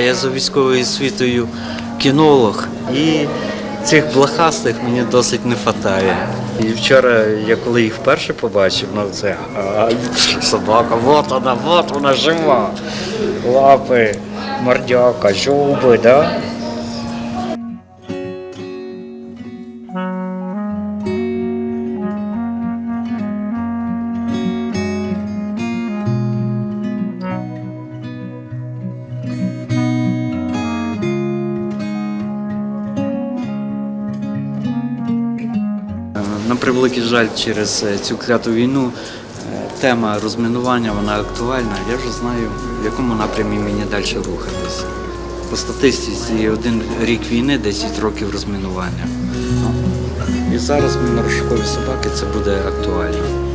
я за військовою освітою кінолог. І цих блохастих мені досить не вистачає. І вчора, я коли їх вперше побачив, ну це а, собака, от вона, от вона жива. Лапи, мордяка, зуби, да? На превеликий жаль, через е, цю кляту війну е, тема розмінування вона актуальна. Я вже знаю, в якому напрямі мені далі рухатись. По статистиці один рік війни, 10 років розмінування. І зараз мінорошкові собаки це буде актуально.